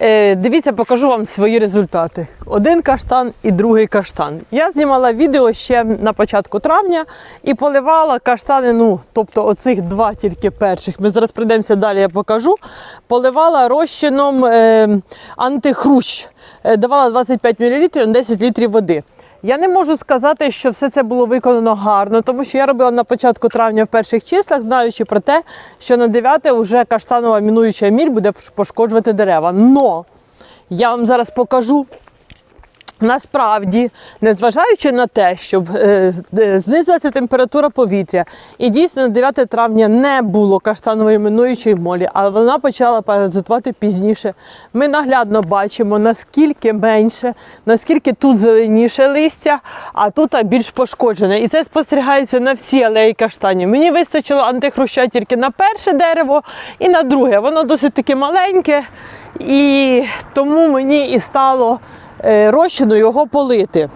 Е, дивіться, покажу вам свої результати. Один каштан і другий каштан. Я знімала відео ще на початку травня і поливала каштани, ну, тобто оцих два тільки перших. Ми зараз прийдемося далі, я покажу. Поливала розчином е, антихрущ. Е, давала 25 мл на 10 літрів води. Я не можу сказати, що все це було виконано гарно, тому що я робила на початку травня в перших числах, знаючи про те, що на 9 вже каштанова мінуюча міль буде пошкоджувати дерева. Но я вам зараз покажу. Насправді, незважаючи на те, щоб е, е, знизилася температура повітря, і дійсно 9 травня не було каштанової минуючої молі, але вона почала паразитувати пізніше. Ми наглядно бачимо, наскільки менше, наскільки тут зеленіше листя, а тут більш пошкоджене. І це спостерігається на всі алеї каштанів. Мені вистачило антихруща тільки на перше дерево і на друге. Воно досить таки маленьке, і тому мені і стало розчину його полити.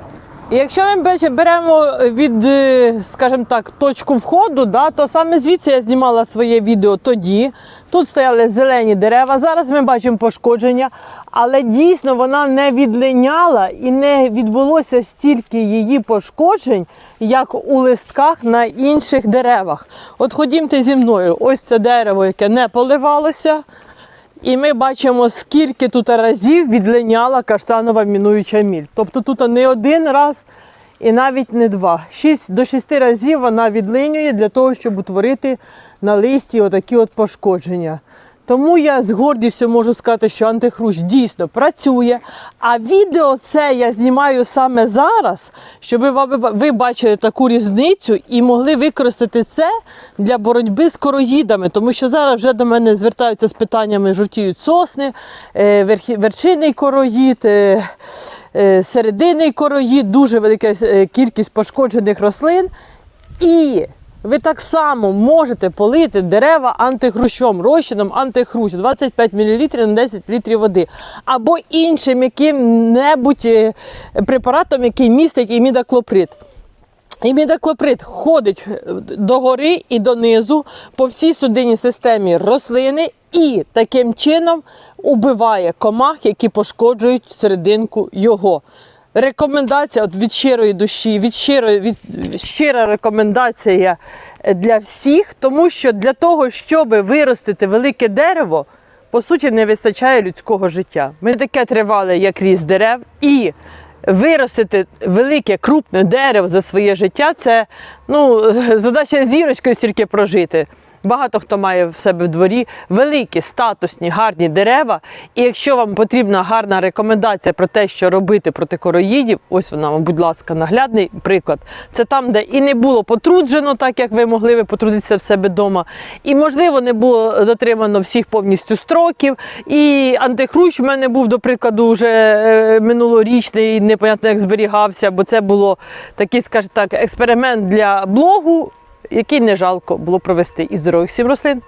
Якщо ми беремо від, е, скажімо так, точку входу, да, то саме звідси я знімала своє відео тоді. Тут стояли зелені дерева. Зараз ми бачимо пошкодження, але дійсно вона не відлиняла і не відбулося стільки її пошкоджень, як у листках на інших деревах. От ходімте зі мною, ось це дерево, яке не поливалося. І ми бачимо, скільки тут разів відлиняла каштанова мінуюча міль. Тобто тут не один раз і навіть не два. Шість, до шести разів вона відлинює для того, щоб утворити на листі отакі от пошкодження. Тому я з гордістю можу сказати, що антихрущ дійсно працює. А відео це я знімаю саме зараз, щоб ви, бачили таку різницю і могли використати це для боротьби з короїдами. Тому що зараз вже до мене звертаються з питаннями жовтіють сосни, е, вершинний короїд. е, е, Серединний короїд, дуже велика кількість пошкоджених рослин. І ви так само можете полити дерева антихрущом, розчином антихрущ 25 мл на 10 літрів води. Або іншим яким-небудь е, препаратом, який містить імідаклоприд. Імідаклоприд ходить догори і донизу по всій судинній системі рослини і таким чином убиває комах, які пошкоджують серединку його. Рекомендація от від щирої душі, від щирої, від, щира рекомендація для всіх, тому що для того, щоб виростити велике дерево, по суті, не вистачає людського життя. Ми таке тривали, як ріст дерев, і виростити велике крупне дерево за своє життя це ну, задача зірочкою стільки прожити. Багато хто має в себе в дворі великі, статусні, гарні дерева. І якщо вам потрібна гарна рекомендація про те, що робити проти короїдів, ось вона, вам, будь ласка, наглядний приклад. Це там, де і не було потруджено, так як ви могли ви потрудитися в себе вдома, і можливо не було дотримано всіх повністю строків. І антихрущ в мене був, до прикладу, вже е, минулорічний, непонятно як зберігався, бо це було такий, скажімо так, експеримент для блогу який не жалко було провести із здорових сім рослин.